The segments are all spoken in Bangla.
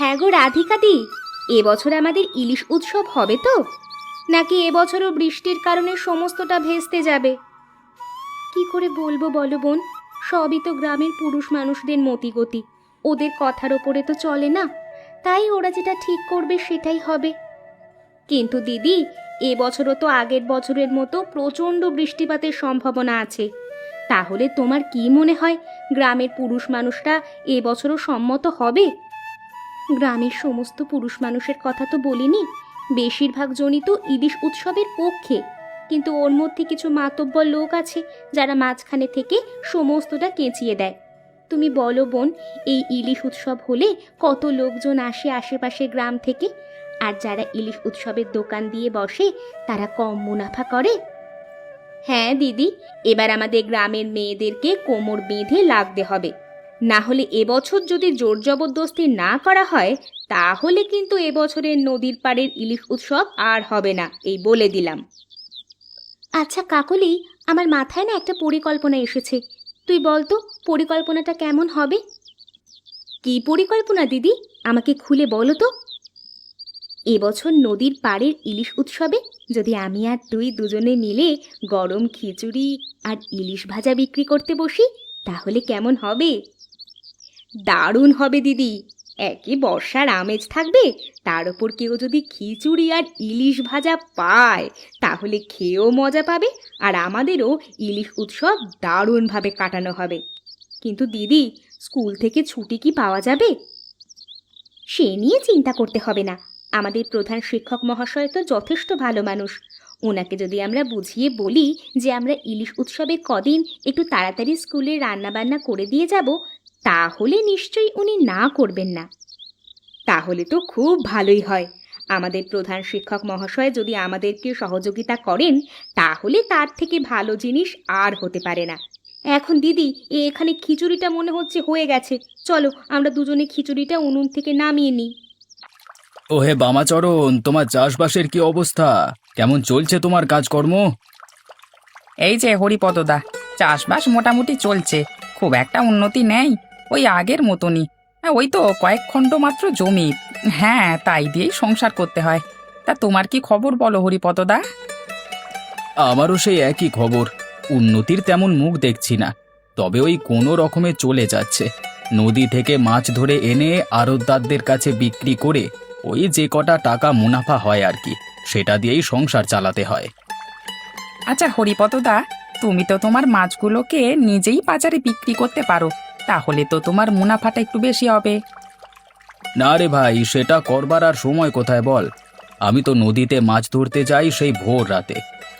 হ্যাঁ গো রাধিকা রাধিকাদি এবছর আমাদের ইলিশ উৎসব হবে তো? নাকি এবছরও বৃষ্টির কারণে সমস্তটা ভেস্তে যাবে? কি করে বলব বলো বোন, সবই তো গ্রামের পুরুষ মানুষদের মতিগতি, ওদের কথার ওপরে তো চলে না, তাই ওরা যেটা ঠিক করবে সেটাই হবে। কিন্তু দিদি এবছরও তো আগের বছরের মতো প্রচণ্ড বৃষ্টিপাতের সম্ভাবনা আছে। তাহলে তোমার কি মনে হয়, গ্রামের পুরুষ মানুষরা এবছরও সম্মত হবে? গ্রামের সমস্ত পুরুষ মানুষের কথা তো বলিনি। বেশিরভাগ জনই তো ইলিশ উৎসবের পক্ষে। কিন্তু ওর মধ্যে কিছু মাতব্বর লোক আছে, যারা মাঝখানে থেকে সমস্তটা কেঁচিয়ে দেয়। তুমি বলো বোন, এই ইলিশ উৎসব হলে কত লোকজন আসে আশেপাশের গ্রাম থেকে? আর যারা ইলিশ উৎসবের দোকান দিয়ে বসে, তারা কম মুনাফা করে? হ্যাঁ দিদি, এবার আমাদের গ্রামের মেয়েদেরকে কোমর বেঁধে লাগতে হবে। না হলে এবছর যদি জোর জবরদস্তি না করা হয় তাহলে কিন্তু এবছরের নদীর পাড়ের ইলিশ উৎসব আর হবে না এই বলে দিলাম। আচ্ছা কাকলি আমার মাথায় না একটা পরিকল্পনা এসেছে। তুই বল তো পরিকল্পনাটা কেমন হবে? কি পরিকল্পনা দিদি? আমাকে খুলে বলো তো। এবছর নদীর পাড়ের ইলিশ উৎসবে যদি আমি আর তুই দুজনে মিলে গরম খিচুড়ি আর ইলিশ ভাজা বিক্রি করতে বসি তাহলে কেমন হবে? দারুণ হবে, দিদি। একে বর্ষার আমেজ থাকবে, তার ওপর কেউ যদি খিচুড়ি আর ইলিশ ভাজা পায়, তাহলে খেয়েও মজা পাবে আর আমাদেরও ইলিশ উৎসব দারুণভাবে কাটানো হবে। কিন্তু দিদি, স্কুল থেকে ছুটি কি পাওয়া যাবে? সে নিয়ে চিন্তা করতে হবে না। আমাদের প্রধান শিক্ষক মহাশয় তো যথেষ্ট ভালো মানুষ। ওনাকে যদি আমরা বুঝিয়ে বলি যে আমরা ইলিশ উৎসবে কদিন একটু তাড়াতাড়ি স্কুলে রান্নাবান্না করে দিয়ে যাব তাহলে নিশ্চয়ই উনি না করবেন না। তাহলে তো খুব ভালোই হয়। আমাদের প্রধান শিক্ষক মহাশয় যদি আমাদেরকে সহযোগিতা করেন তাহলে তার থেকে ভালো জিনিস আর হতে পারে না। এখন দিদি এ এখানে খিচুড়িটা মনে হচ্ছে হয়ে গেছে। চলো আমরা দুজনে খিচুড়িটা উনুন থেকে নামিয়ে নিই। ও হে বামাচরণ তোমার চাষবাসের কি অবস্থা? কেমন চলছে তোমার কাজকর্ম? এই যে হরিপদদা চাষবাস মোটামুটি চলছে। খুব একটা উন্নতি নেই। ওই আগের মতনই। হ্যাঁ, ওই তো কয়েক খণ্ড মাত্র জমি। হ্যাঁ তাই দিয়েই সংসার করতে হয়। তা তোমার কি খবর বলো হরিপদদা? আমারও সেই একই খবর। উন্নতির তেমন মুখ দেখছি না। তবে ওই কোনো রকমে চলে যাচ্ছে। নদী থেকে মাছ ধরে এনে আড়তদারদের কাছে বিক্রি করে ওই যে কটা টাকা মুনাফা হয় আর কি সেটা দিয়েই সংসার চালাতে হয়। আচ্ছা হরিপদদা তুমি তো তোমার মাছগুলোকে নিজেই বাজারে বিক্রি করতে পারো। তাহলে তো তোমার মুনাফাটা একটু বেশি হবে। না রে ভাই সেটা করবার আর সময় কোথায় বল? আমি তো নদীতে মাছ ধরতে যাই সেই ভোর রাতে।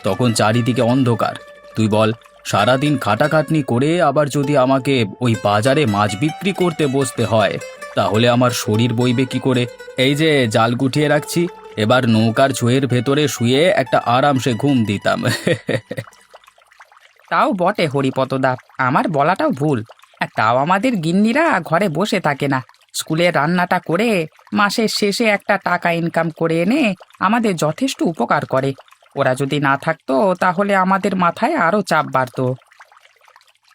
তখন চারিদিকে অন্ধকার। তুই বল সারাদিন খাটাখাটনি করে আবার যদি আমাকে ওই বাজারে মাছ বিক্রি করতে বসতে হয় তাহলে আমার শরীর বইবে কি করে? এই যে জাল গুটিয়ে রাখছি এবার নৌকার ছোঁয়ের ভেতরে শুয়ে একটা আরামসে ঘুম দিতাম। তাও বটে হরিপদদা আমার বলাটাও ভুল। তাও আমাদের গিন্নিরা ঘরে বসে থাকে না। স্কুলে রান্নাটা করে মাসের শেষে একটা টাকা ইনকাম করে এনে আমাদের যথেষ্ট উপকার করে। ওরা যদি না থাকতো, তাহলে আমাদের মাথায় আরও চাপ বাড়তো।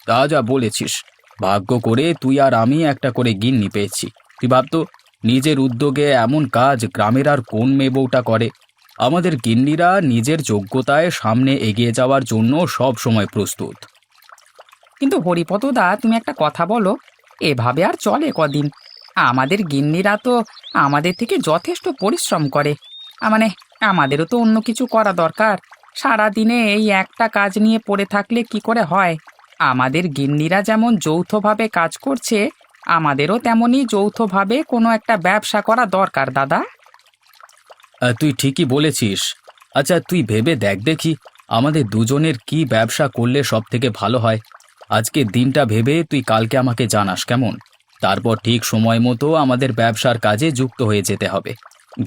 তা যা বলেছিস। ভাগ্য করে তুই আর আমি একটা করে গিন্নি পেয়েছি। তুই ভাবতো, নিজের উদ্যোগে এমন কাজ গ্রামের আর কোন মেয়ে বউটা করে? আমাদের গিন্নিরা নিজের যোগ্যতায় সামনে এগিয়ে যাওয়ার জন্য সব সময় প্রস্তুত। কিন্তু হরিপদদা, তুমি একটা কথা বলো। এভাবে আর চলে কদিন? আমাদের গিন্নিরা তো আমাদের থেকে যথেষ্ট পরিশ্রম করে। মানে আমাদেরও তো অন্য কিছু করা দরকার। সারা দিনে এই একটা কাজ নিয়ে পড়ে থাকলে কি করে হয়? আমাদের গিন্নিরা যেমন যৌথভাবে কাজ করছে, আমাদেরও তেমনই যৌথভাবে কোনো একটা ব্যবসা করা দরকার, দাদা। তুই ঠিকই বলেছিস। আচ্ছা তুই ভেবে দেখ দেখি, আমাদের দুজনের কি ব্যবসা করলে সব থেকে ভালো হয়? আজকে দিনটা ভেবে তুই কালকে আমাকে জানাস কেমন? তারপর ঠিক সময় মতো আমাদের ব্যবসার কাজে যুক্ত হয়ে যেতে হবে।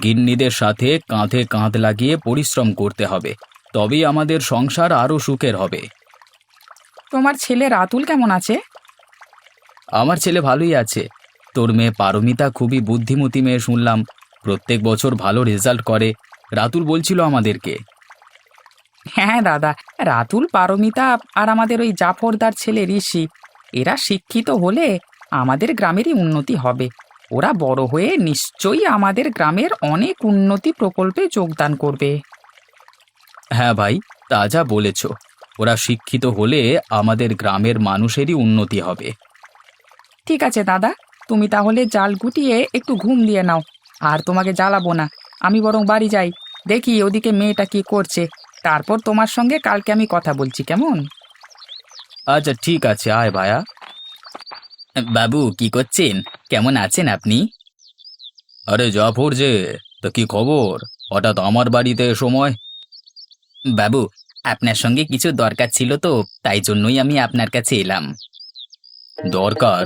গিন্নিদের সাথে কাঁধে কাঁধ লাগিয়ে পরিশ্রম করতে হবে। তবেই আমাদের সংসার আরও সুখের হবে। তোমার ছেলে রাতুল কেমন আছে? আমার ছেলে ভালোই আছে। তোর মেয়ে পারমিতা খুবই বুদ্ধিমতী মেয়ে শুনলাম। প্রত্যেক বছর ভালো রেজাল্ট করে। রাতুল বলছিল আমাদেরকে। হ্যাঁ দাদা। রাতুল পারমিতা আর আমাদের ওই জাফরদার ছেলে ঋষি এরা শিক্ষিত হলে আমাদের গ্রামেরই উন্নতি হবে। ওরা বড় হয়ে নিশ্চয়ই আমাদের গ্রামের অনেক উন্নতি প্রকল্পে যোগদান করবে। হ্যাঁ ভাই তা যা বলেছ। ওরা শিক্ষিত হলে আমাদের গ্রামের মানুষেরই উন্নতি হবে। ঠিক আছে দাদা। তুমি তাহলে জাল গুটিয়ে একটু ঘুম দিয়ে নাও। আর তোমাকে জ্বালাবো না। আমি বরং বাড়ি যাই। দেখি ওদিকে মেয়েটা কি করছে। তারপর তোমার সঙ্গে কালকে আমি কথা বলছি, কেমন? আচ্ছা ঠিক আছে, আয় ভায়া। বাবু, কি করছেন? কেমন আছেন আপনি? আরে, জাফর যে, তা কি খবর? হঠাৎ আমার বাড়িতে এ সময় বাবু, আপনার সঙ্গে কিছু দরকার ছিল তো, তাই জন্যই আমি আপনার কাছে এলাম। দরকার?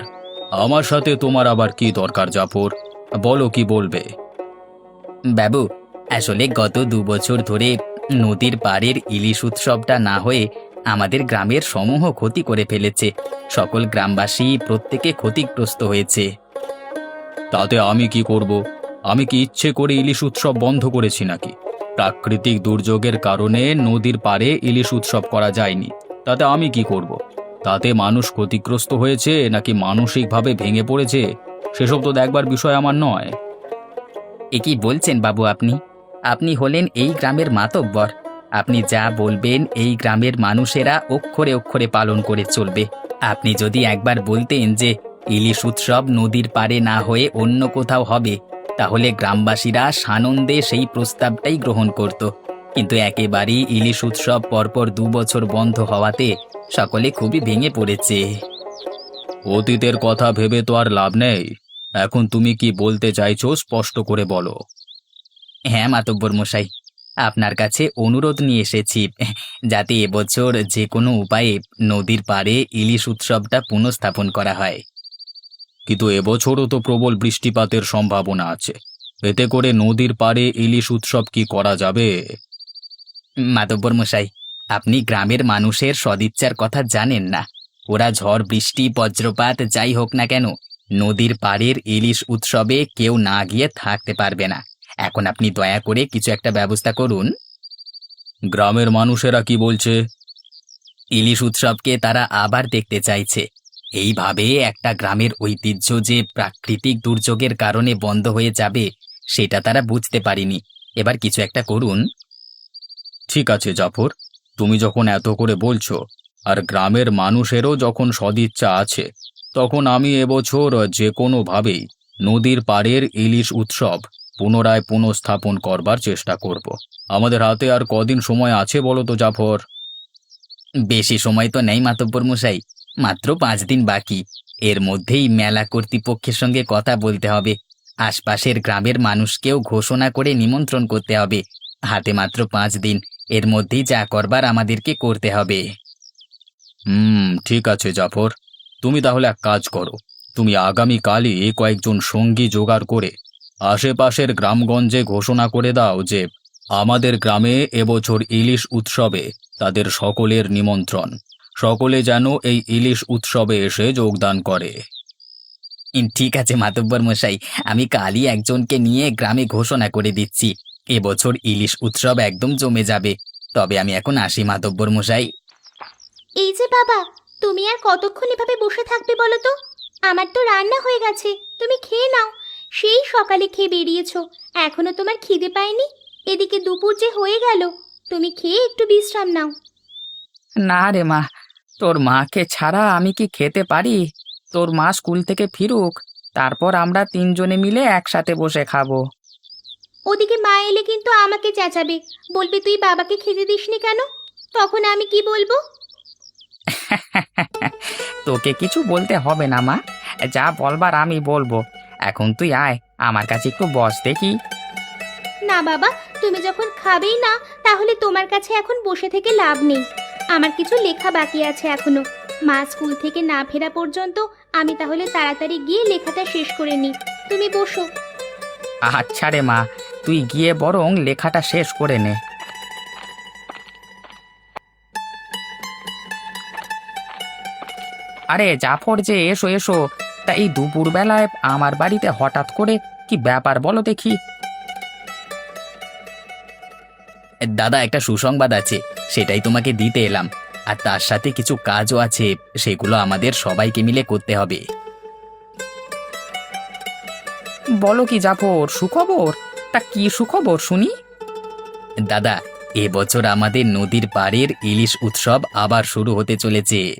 আমার সাথে তোমার আবার কি দরকার, জাফর? বলো কি বলবে? বাবু, আসলে গত দু বছর ধরে নদীর পাড়ের ইলিশ উৎসবটা না হয়ে আমাদের গ্রামের সমূহ ক্ষতি করে ফেলেছে। সকল গ্রামবাসী প্রত্যেকে ক্ষতিগ্রস্ত হয়েছে। তাতে আমি কি করব? আমি কি ইচ্ছে করে ইলিশ উৎসব বন্ধ করেছি নাকি? প্রাকৃতিক দুর্যোগের কারণে নদীর পাড়ে ইলিশ উৎসব করা যায়নি। তাতে আমি কি করব? তাতে মানুষ ক্ষতিগ্রস্ত হয়েছে নাকি মানসিকভাবে ভেঙে পড়েছে? সেসব তো দেখবার বিষয় আমার নয়। এ কি বলছেন বাবু আপনি? আপনি হলেন এই গ্রামের মাতব্বর। আপনি যা বলবেন এই গ্রামের মানুষেরা অক্ষরে অক্ষরে পালন করে চলবে। আপনি যদি একবার বলতেন যে ইলিশ উৎসব নদীর পারে না হয়ে অন্য কোথাও হবে, তাহলে গ্রামবাসীরা সানন্দে সেই প্রস্তাবটাই গ্রহণ করত। কিন্তু একেবারেই ইলিশ উৎসব পরপর দু বছর বন্ধ হওয়াতে সকলে খুবই ভেঙে পড়েছে। অতীতের কথা ভেবে তো আর লাভ নেই। এখন তুমি কি বলতে চাইছো স্পষ্ট করে বলো। হ্যাঁ মাতব্বর মশাই। আপনার কাছে অনুরোধ নিয়ে এসেছি। যাতে এবছর যে কোনো উপায়ে নদীর পাড়ে ইলিশ উৎসবটা পুনঃস্থাপন করা হয়। কিন্তু এবছরও তো প্রবল বৃষ্টিপাতের সম্ভাবনা আছে। এতে করে নদীর পাড়ে ইলিশ উৎসব কি করা যাবে? মাতব্বর মশাই, আপনি গ্রামের মানুষের সদিচ্ছার কথা জানেন না। ওরা ঝড়, বৃষ্টি, বজ্রপাত যাই হোক না কেন, নদীর পাড়ের ইলিশ উৎসবে কেউ না গিয়ে থাকতে পারবে না। এখন আপনি দয়া করে কিছু একটা ব্যবস্থা করুন। গ্রামের মানুষেরা কি বলছে? ইলিশ উৎসবকে তারা আবার দেখতে চাইছে। এইভাবে একটা গ্রামের ঐতিহ্য যে প্রাকৃতিক দুর্যোগের কারণে বন্ধ হয়ে যাবে, সেটা তারা বুঝতে পারেনি। এবার কিছু একটা করুন। ঠিক আছে, জাফর। তুমি যখন এত করে বলছো, আর গ্রামের মানুষেরও যখন সদিচ্ছা আছে, তখন আমি এবছর যে কোনোভাবেই নদীর পাড়ের ইলিশ উৎসব পুনরায় পুনঃস্থাপন করবার চেষ্টা করব। আমাদের হাতে আর কদিন সময় আছে বলো তো, জাফর? বেশি সময় তো নেই, মাতব্বর মশাই। মাত্র পাঁচ দিন বাকি। এর মধ্যেই মেলা কর্তৃপক্ষের সঙ্গে কথা বলতে হবে। আশপাশের গ্রামের মানুষকেও ঘোষণা করে নিমন্ত্রণ করতে হবে। হাতে মাত্র পাঁচ দিন। এর মধ্যেই যা করবার আমাদেরকে করতে হবে। হুম, ঠিক আছে, জাফর। তুমি তাহলে এক কাজ করো। তুমি আগামীকালই কয়েকজন সঙ্গী জোগাড় করে আশেপাশের গ্রামগঞ্জে ঘোষণা করে দাও যে আমাদের গ্রামে এবছর ইলিশ উৎসবে তাদের সকলের নিমন্ত্রণ। সকলে যেন এই ইলিশ উৎসবে এসে যোগদান করে। ঠিক আছে মাতব্বর মশাই আমি কালই একজনকে নিয়ে গ্রামে ঘোষণা করে দিচ্ছি। এবছর ইলিশ উৎসব একদম জমে যাবে। তবে আমি এখন আসি মাতব্বর মশাই। এই যে বাবা তুমি আর কতক্ষণ এভাবে বসে থাকবে বলো তো? আমার তো রান্না হয়ে গেছে তুমি খেয়ে নাও। সেই সকালে খেয়ে বেরিয়েছো। এখনও তোমার খিদে পায়নি? এদিকে দুপুর যে হয়ে গেল তুমি খেয়ে একটু বিশ্রাম নাও। না রে মা তোর মাকে ছাড়া আমি কি খেতে পারি? তোর মা স্কুল থেকে ফিরুক তারপর আমরা তিনজনে মিলে একসাথে বসে খাব। ওদিকে মা এলে কিন্তু আমাকে চেঁচাবে বলবে তুই বাবাকে খেতে দিসনি কেন? তখন আমি কি বলব? তোকে কিছু বলতে হবে না মা যা বলবার আমি বলব। এখন তুই আয় আমার কাছে একটু বস দেখি। না বাবা তুমি যখন খাবেই না তাহলে তোমার কাছে এখন বসে থেকে লাভ নেই। আমার কিছু লেখা বাকি আছে এখনও। মা স্কুল থেকে না ফেরা পর্যন্ত আমি তাহলে তাড়াতাড়ি গিয়ে লেখাটা শেষ করে নিই। তুমি বসো। আচ্ছা রে মা তুই গিয়ে বরং লেখাটা শেষ করে নে। আরে জাফর যে এসো এসো। তা এই দুপুরবেলায় আমার বাড়িতে হঠাৎ করে কি ব্যাপার বলো দেখি। দাদা, একটা সুসংবাদ আছে, সেটাই তোমাকে দিতে এলাম। আর তার সাথে কিছু কাজও আছে, সেগুলো আমাদের সবাইকে মিলে করতে হবে। বলো কি জাফর, সুখবর? তা কি সুখবর শুনি? দাদা, এবছর আমাদের নদীর পাড়ের ইলিশ উৎসব আবার শুরু হতে চলেছে।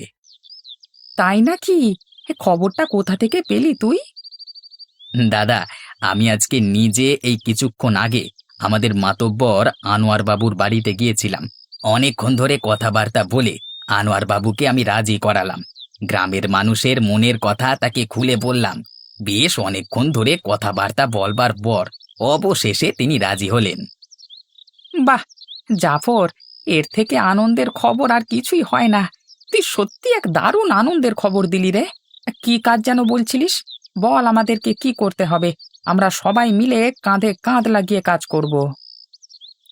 তাই নাকি? এ খবরটা কোথা থেকে পেলি তুই? দাদা আমি আজকে নিজে এই কিছুক্ষণ আগে আমাদের মাতব্বর আনোয়ার বাবুর বাড়িতে গিয়েছিলাম। অনেকক্ষণ ধরে কথাবার্তা বলে আনোয়ার বাবুকে আমি রাজি করালাম। গ্রামের মানুষের মনের কথা তাকে খুলে বললাম। বেশ অনেকক্ষণ ধরে কথাবার্তা বলবার পর অবশেষে তিনি রাজি হলেন। বাহ জাফর এর থেকে আনন্দের খবর আর কিছুই হয় না। তুই সত্যি এক দারুণ আনন্দের খবর দিলি রে। কি কাজ যেন বলছিলিস? বল আমাদেরকে কি করতে হবে। আমরা সবাই মিলে কাঁধে কাঁধ লাগিয়ে কাজ করব।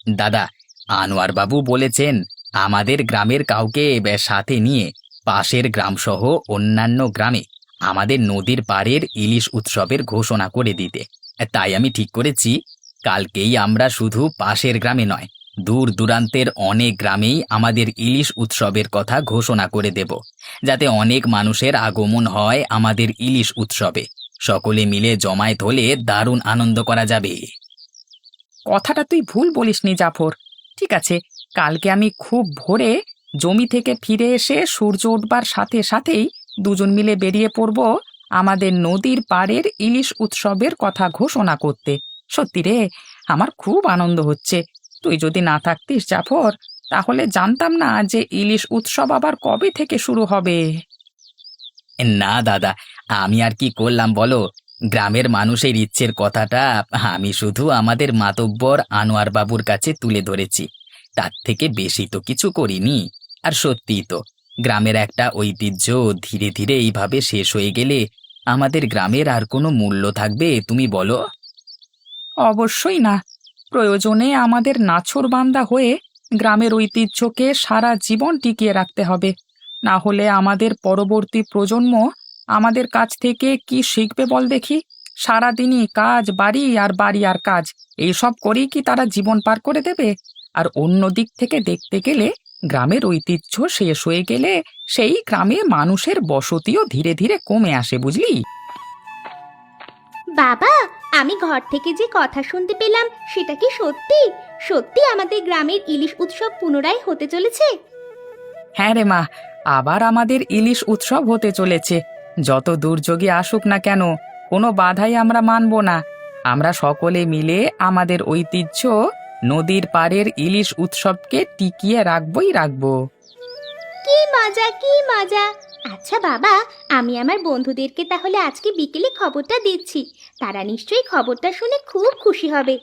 দাদা, আনোয়ার বাবু বলেছেন, আমাদের গ্রামের কাউকে বে- সাথে নিয়ে পাশের গ্রামসহ অন্যান্য গ্রামে আমাদের নদীর পাড়ের ইলিশ উৎসবের ঘোষণা করে দিতে। তাই আমি ঠিক করেছি, কালকেই আমরা শুধু পাশের গ্রামে নয় দূর দূরান্তের অনেক গ্রামেই আমাদের ইলিশ উৎসবের কথা ঘোষণা করে দেব, যাতে অনেক মানুষের আগমন হয় আমাদের ইলিশ উৎসবে। সকলে মিলে জমায়েত হলে দারুণ আনন্দ করা যাবে। কথাটা তুই ভুল বলিসনি, জাফর। ঠিক আছে, কালকে আমি খুব ভোরে জমি থেকে ফিরে এসে সূর্য উঠবার সাথে সাথেই দুজন মিলে বেরিয়ে পড়ব আমাদের নদীর পাড়ের ইলিশ উৎসবের কথা ঘোষণা করতে। সত্যি রে, আমার খুব আনন্দ হচ্ছে। তুই যদি না থাকতিস জাফর তাহলে জানতাম না যে ইলিশ উৎসব আবার কবে থেকে শুরু হবে। না দাদা আমি আর কি করলাম বলো? গ্রামের মানুষের ইচ্ছের কথাটা আমি শুধু আমাদের মাতব্বর আনোয়ার বাবুর কাছে তুলে ধরেছি। তার থেকে বেশি তো কিছু করিনি। আর সত্যিই তো গ্রামের একটা ঐতিহ্য ধীরে ধীরে এইভাবে শেষ হয়ে গেলে আমাদের গ্রামের আর কোনো মূল্য থাকবে তুমি বলো? অবশ্যই না। প্রয়োজনে আমাদের নাছর বান্দা হয়ে গ্রামের ঐতিহ্যকে সারা জীবন টিকিয়ে রাখতে হবে। না হলে আমাদের পরবর্তী প্রজন্ম আমাদের কাছ থেকে কি শিখবে বল দেখি? সারাদিনই কাজ, বাড়ি আর বাড়ি আর কাজ, এইসব করেই কি তারা জীবন পার করে দেবে? আর অন্য দিক থেকে দেখতে গেলে গ্রামের ঐতিহ্য শেষ হয়ে গেলে সেই গ্রামে মানুষের বসতিও ধীরে ধীরে কমে আসে, বুঝলি? বাবা আমি ঘর থেকে যে কথা শুনতে পেলাম সেটা কি সত্যি? সত্যি আমাদের গ্রামের ইলিশ উৎসব পুনরায় হতে চলেছে? হ্যাঁ রে মা আবার আমাদের ইলিশ উৎসব হতে চলেছে। যত দুর্যোগে আসুক না কেন কোনো বাধাই আমরা মানব না। আমরা সকলে মিলে আমাদের ঐতিহ্য নদীর পাড়ের ইলিশ উৎসবকে টিকিয়ে রাখবই রাখব। কি মজা কি মজা! আচ্ছা বাবা, আমি আমার বন্ধুদেরকে তাহলে আজকে বিকেলে খবরটা দিচ্ছি তারা নিশ্চয়ই খবরটা শুনে খুব খুশি হবে।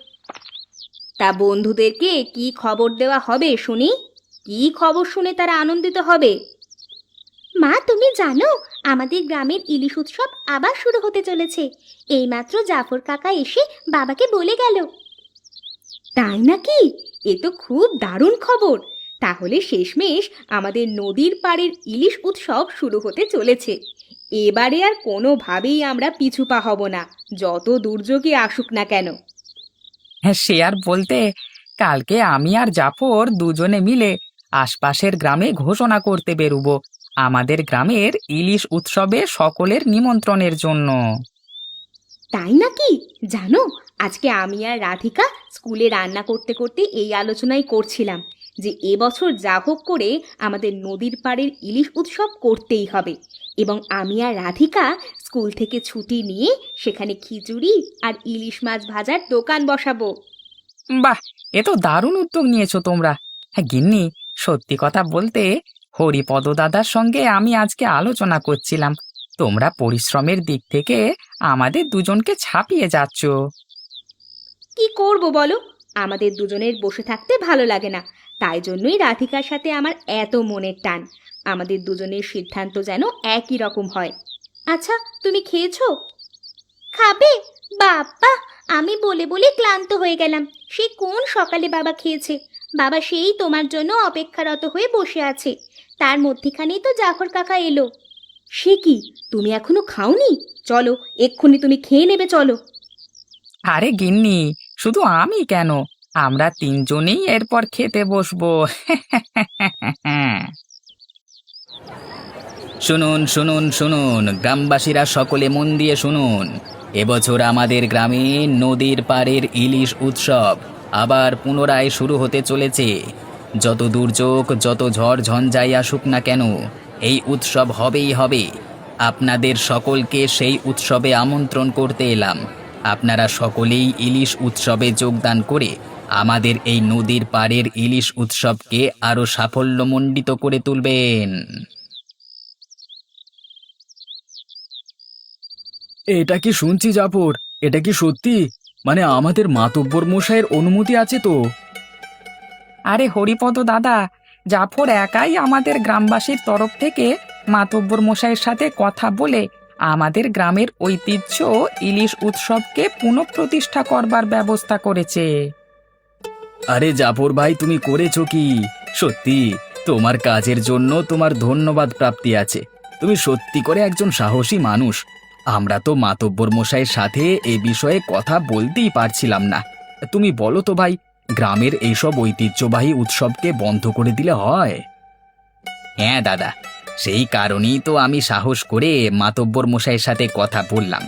তা বন্ধুদেরকে কি খবর দেওয়া হবে শুনি? কি খবর শুনে তারা আনন্দিত হবে? মা, তুমি জানো, আমাদের গ্রামের ইলিশ উৎসব আবার শুরু হতে চলেছে। এইমাত্র জাফর কাকা এসে বাবাকে বলে গেল। তাই নাকি? এ তো খুব দারুণ খবর। তাহলে শেষমেশ আমাদের নদীর পাড়ের ইলিশ উৎসব শুরু হতে চলেছে। এবারে আর কোনোভাবেই আমরা পিছু পা হব না যত দুর্যোগে আসুক না কেন। হ্যাঁ সে আর বলতে কালকে আমি আর জাফর দুজনে মিলে আশপাশের গ্রামে ঘোষণা করতে বেরুবো আমাদের গ্রামের ইলিশ উৎসবে সকলের নিমন্ত্রণের জন্য। তাই নাকি? জানো আজকে আমি আর রাধিকা স্কুলে রান্না করতে করতে এই আলোচনাই করছিলাম। যে এবছর যা হোক করে আমাদের নদীর পাড়ের ইলিশ উৎসব করতেই হবে। এবং আমি আর রাধিকা স্কুল থেকে ছুটি নিয়ে সেখানে খিচুড়ি আর ইলিশ মাছ ভাজার দোকান বসাবো। বাহ এ তো দারুণ উদ্যোগ নিয়েছো তোমরা। হ্যাঁ গিন্নি সত্যি কথা বলতে হরিপদ দাদার সঙ্গে আমি আজকে আলোচনা করছিলাম। তোমরা পরিশ্রমের দিক থেকে আমাদের দুজনকে ছাপিয়ে যাচ্ছ। কি করব বলো? আমাদের দুজনের বসে থাকতে ভালো লাগে না। তাই জন্যই রাধিকার সাথে আমার এত মনের টান। আমাদের দুজনের সিদ্ধান্ত যেন একই রকম হয়। আচ্ছা তুমি খেয়েছো? খাবে? বাবা আমি বলে বলে ক্লান্ত হয়ে গেলাম। সে কোন সকালে বাবা খেয়েছে? বাবা সেই তোমার জন্য অপেক্ষারত হয়ে বসে আছে। তার মধ্যিখানেই তো জাফর কাকা এলো। সে কি, তুমি এখনও খাওনি? চলো, এক্ষুনি তুমি খেয়ে নেবে, চলো। আরে গিন্নি, শুধু আমি কেন? আমরা তিনজনেই এরপর খেতে বসবো। শুনুন শুনুন শুনুন, গ্রামবাসীরা সকলে মন দিয়ে শুনুন। এবছর আমাদের গ্রামে নদীর পাড়ের ইলিশ উৎসব আবার পুনরায় শুরু হতে চলেছে। যত দুর্যোগ, যত ঝড় ঝঞ্ঝাই আসুক না কেন, এই উৎসব হবেই হবে। আপনাদের সকলকে সেই উৎসবে আমন্ত্রণ করতে এলাম। আপনারা সকলেই ইলিশ উৎসবে যোগদান করে আমাদের এই নদীর পাড়ের ইলিশ উৎসবকে আরও সাফল্যমণ্ডিত করে তুলবেন। এটা কি শুনছি জাফর? এটা কি সত্যি? মানে আমাদের মাতব্বর মশাইয়ের অনুমতি আছে তো? আরে হরিপদ দাদা জাফর একাই আমাদের গ্রামবাসীর তরফ থেকে মাতব্বর মশাইয়ের সাথে কথা বলে আমাদের গ্রামের ঐতিহ্য ইলিশ উৎসবকে পুনঃপ্রতিষ্ঠা করবার ব্যবস্থা করেছে। আরে জাফর ভাই, তুমি করেছ কি? সত্যি, তোমার কাজের জন্য তোমার ধন্যবাদ প্রাপ্তি আছে। তুমি সত্যি করে একজন সাহসী মানুষ। আমরা তো মাতব্বর মশাইয়ের সাথে এ বিষয়ে কথা বলতেই পারছিলাম না। তুমি বলো তো ভাই, গ্রামের এইসব ঐতিহ্যবাহী উৎসবকে বন্ধ করে দিলে হয়? হ্যাঁ দাদা, সেই কারণেই তো আমি সাহস করে মাতব্বর মশাইয়ের সাথে কথা বললাম।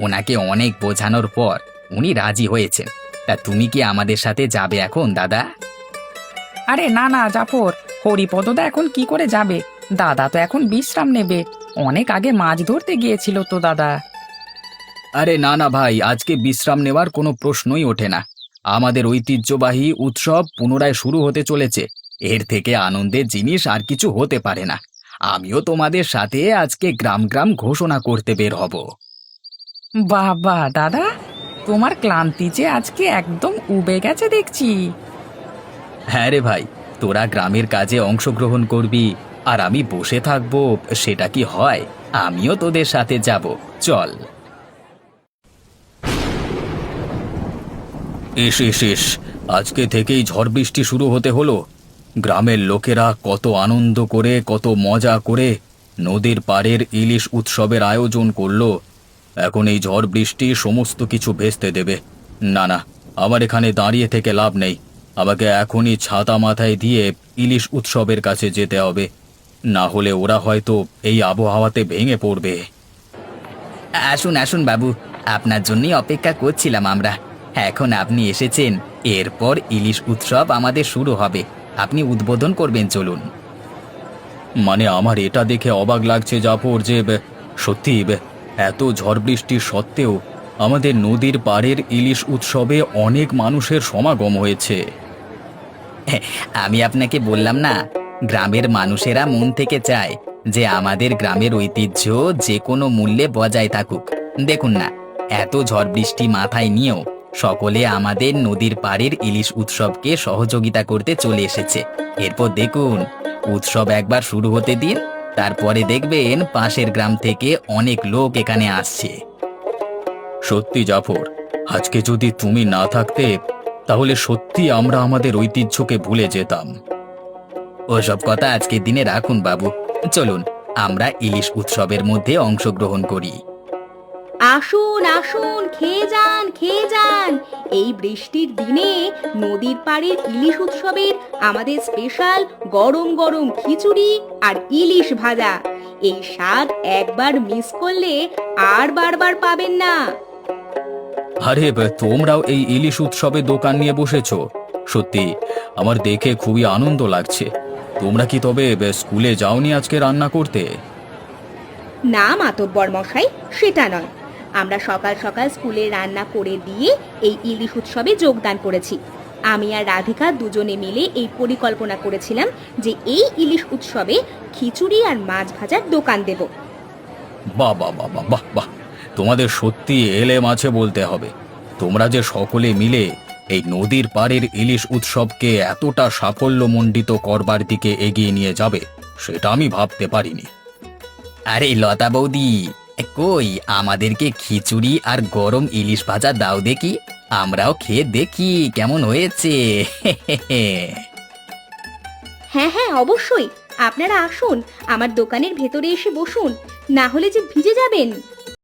ওনাকে অনেক বোঝানোর পর উনি রাজি হয়েছেন। তা তুমি কি আমাদের সাথে যাবে এখন দাদা? আরে না না জাফর হরিপদদা এখন কি করে যাবে? দাদা তো এখন বিশ্রাম নেবে। অনেক আগে মাছ ধরতে গিয়েছিল তো দাদা। আরে না না ভাই আজকে বিশ্রাম নেওয়ার কোনো প্রশ্নই ওঠে না। আমাদের ঐতিহ্যবাহী উৎসব পুনরায় শুরু হতে চলেছে। এর থেকে আনন্দের জিনিস আর কিছু হতে পারে না। আমিও তোমাদের সাথে আজকে গ্রাম গ্রাম ঘোষণা করতে বের হব। বাবা দাদা। তোমার ক্লান্তি যে আজকে একদম উবে গেছে দেখছি। হ্যাঁ রে ভাই, তোরা গ্রামের কাজে অংশগ্রহণ করবি, আর আমি বসে থাকব, সেটা কি হয়? আমিও তোদের সাথে যাব, চল। এস এস এস আজকে থেকেই ঝড় বৃষ্টি শুরু হতে হলো। গ্রামের লোকেরা কত আনন্দ করে, কত মজা করে নদীর পাড়ের ইলিশ উৎসবের আয়োজন করল। এখন এই ঝড় বৃষ্টি সমস্ত কিছু ভেস্তে দেবে। না না আমার এখানে দাঁড়িয়ে থেকে লাভ নেই। আমাকে এখনই ছাতা মাথায় দিয়ে ইলিশ উৎসবের কাছে যেতে হবে। না হলে ওরা হয়তো এই আবহাওয়াতে ভেঙে পড়বে। আসুন আসুন বাবু আপনার জন্যই অপেক্ষা করছিলাম আমরা। এখন আপনি এসেছেন এরপর ইলিশ উৎসব আমাদের শুরু হবে। আপনি উদ্বোধন করবেন চলুন। মানে আমার এটা দেখে অবাক লাগছে জাফর যে সত্যি এত ঝড় বৃষ্টির সত্ত্বেও আমাদের নদীর পাড়ের ইলিশ উৎসবে অনেক মানুষের সমাগম হয়েছে। আমি আপনাকে বললাম না, গ্রামের মানুষেরা মন থেকে চায় যে আমাদের গ্রামের ঐতিহ্য যে কোনো মূল্যে বজায় থাকুক। দেখুন না, এত ঝড় বৃষ্টি মাথায় নিয়েও সকলে আমাদের নদীর পাড়ের ইলিশ উৎসবকে সহযোগিতা করতে চলে এসেছে। এরপর দেখুন, উৎসব একবার শুরু হতে দিন তারপরে দেখবেন পাশের গ্রাম থেকে অনেক লোক এখানে আসছে। সত্যি, জাফর, আজকে যদি তুমি না থাকতে, তাহলে সত্যি আমরা আমাদের ঐতিহ্যকে ভুলে যেতাম। ওসব কথা আজকের দিনে রাখুন, বাবু। চলুন, আমরা ইলিশ উৎসবের মধ্যে অংশগ্রহণ করি। আসুন আসুন খেয়ে যান খেয়ে যান। এই বৃষ্টির দিনে নদীর পাড়ের ইলিশ উৎসবের আমাদের স্পেশাল গরম গরম খিচুড়ি আর ইলিশ ভাজা। এই স্বাদ একবার মিস করলে আর বারবার পাবেন না। আরে তোমরাও এই ইলিশ উৎসবে দোকান নিয়ে বসেছো। সত্যি আমার দেখে খুবই আনন্দ লাগছে। তোমরা কি তবে স্কুলে যাওনি আজকে রান্না করতে? না মাতব্বর মশাই সেটা নয়। আমরা সকাল সকাল স্কুলে রান্না করে দিয়ে এই ইলিশ উৎসবে যোগদান করেছি। আমি আর রাধিকা দুজনে মিলে এই পরিকল্পনা করেছিলাম যে এই ইলিশ উৎসবে খিচুড়ি আর মাছ ভাজার দোকান দেব। বাহ বাহ বাহ বাহ বাহ বাহ। তোমাদের সত্যি এলে মাছে বলতে হবে। তোমরা যে সকলে মিলে এই নদীর পাড়ের ইলিশ উৎসবকে এতটা সাফল্যমণ্ডিত করবার দিকে এগিয়ে নিয়ে যাবে সেটা আমি ভাবতে পারিনি। আরে লতা বৌদি কই, আমাদেরকে খিচুড়ি আর গরম ইলিশ ভাজা দাও দেখি। আমরাও খেয়ে দেখি কেমন হয়েছে। হ্যাঁ হ্যাঁ অবশ্যই। আপনারা আসুন, আমার দোকানের ভেতরে এসে বসুন। না হলে যে ভিজে যাবেন।